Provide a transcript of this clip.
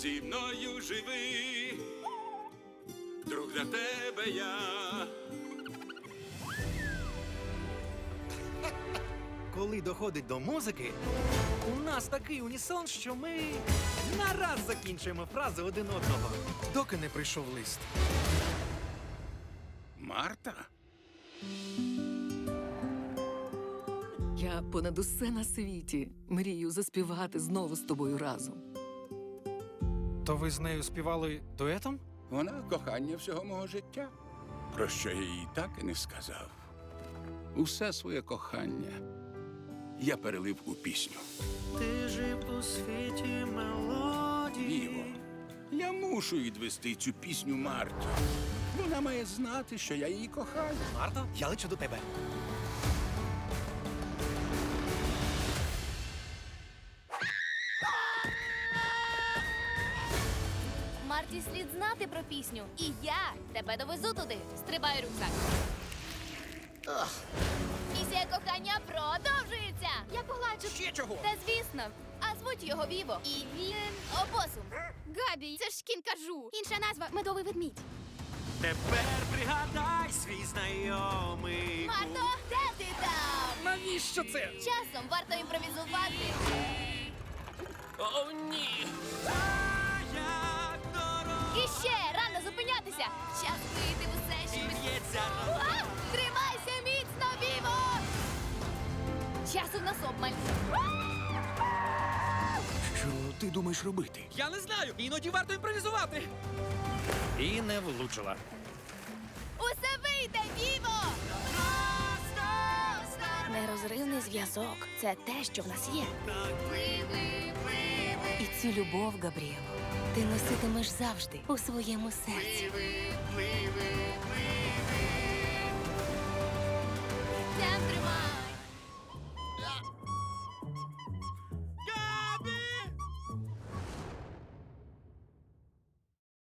зі мною живи, друг для тебе я. Коли доходить до музики, у нас такий унісон, що ми нараз закінчуємо фрази один одного, доки не прийшов лист. Марта? Я понад усе на світі мрію заспівати знову з тобою разом. То ви з нею співали дуетом? Вона кохання всього мого життя, про що я їй так і не сказав. Усе своє кохання я перелив у пісню. Ти жив у світі мелодії. Іво, я мушу відвести цю пісню Марті. Вона має знати, що я її кохаю. Марто, я лечу до тебе. Марті слід знати про пісню. І я тебе довезу туди. Стрибай рюкзак. Місія кохання продовжується. Я погладжу. Ще чого? Та звісно. А звуть його Віво. І він опосум. Габі, це ж кін кажу. Інша назва медовий ведмідь. Тепер пригадай свій знайомий. Марто, де ти там? Навіщо це? Часом варто імпровізувати. О, ні. Часу в нас обмаль. Що ти думаєш робити? Я не знаю, іноді варто імпровізувати. І не влучила. Усе вийде, Віво! Нерозривний зв'язок це те, що в нас є. І цю любов, Габріело, ти носитимеш завжди у своєму серці.